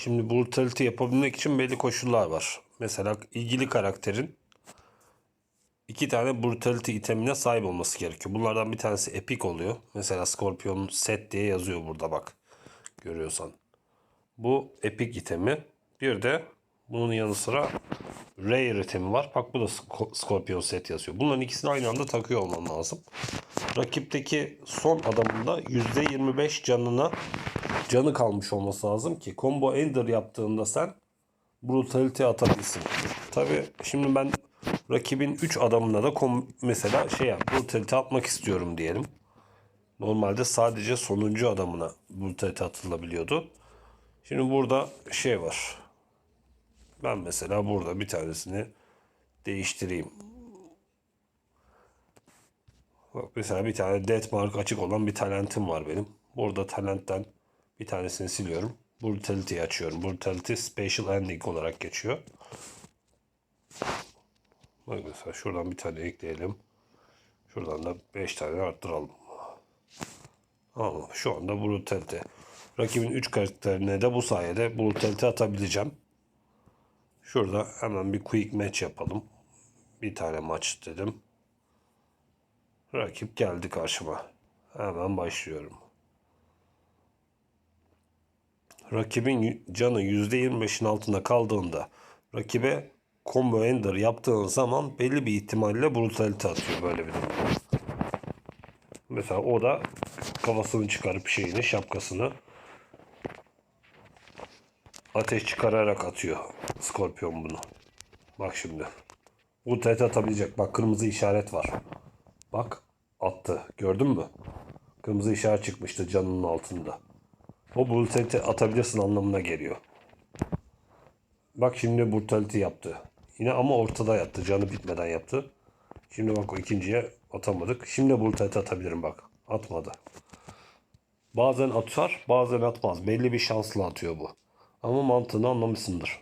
Şimdi brutality yapabilmek için belli koşullar var. Mesela ilgili karakterin iki tane brutality itemine sahip olması gerekiyor. Bunlardan bir tanesi epic oluyor. Mesela Scorpion set diye yazıyor burada bak. Görüyorsan. Bu epic itemi. Bir de bunun yanı sıra rare itemi var. Bak bu da Sco- Scorpion set yazıyor. Bunların ikisini aynı anda takıyor olman lazım. Rakipteki son adamın da %25 canına canı kalmış olması lazım ki combo ender yaptığında sen brutality atabilsin. Tabi şimdi ben rakibin 3 adamına da kom mesela şey yap brutality atmak istiyorum diyelim. Normalde sadece sonuncu adamına brutality atılabiliyordu. Şimdi burada şey var. Ben mesela burada bir tanesini değiştireyim. Bak mesela bir tane death mark açık olan bir talentim var benim. Burada talentten bir tanesini siliyorum. Brutality'yi açıyorum. Brutality Special Ending olarak geçiyor. Bak mesela şuradan bir tane ekleyelim. Şuradan da 5 tane arttıralım. Ama şu anda Brutality. Rakibin 3 karakterine de bu sayede Brutality atabileceğim. Şurada hemen bir quick match yapalım. Bir tane maç dedim. Rakip geldi karşıma. Hemen başlıyorum. Rakibin canı %25'in altında kaldığında rakibe combo ender yaptığın zaman belli bir ihtimalle brutality atıyor böyle bir durumda. Mesela o da kafasını çıkarıp şeyini, şapkasını ateş çıkararak atıyor Scorpion bunu. Bak şimdi. Brutality atabilecek. Bak kırmızı işaret var. Bak attı. Gördün mü? Kırmızı işaret çıkmıştı canının altında. O brutality atabilirsin anlamına geliyor. Bak şimdi brutality yaptı. Yine ama ortada yattı. Canı bitmeden yaptı. Şimdi bak o ikinciye atamadık. Şimdi brutality atabilirim bak. Atmadı. Bazen atar bazen atmaz. Belli bir şansla atıyor bu. Ama mantığını anlamışsındır.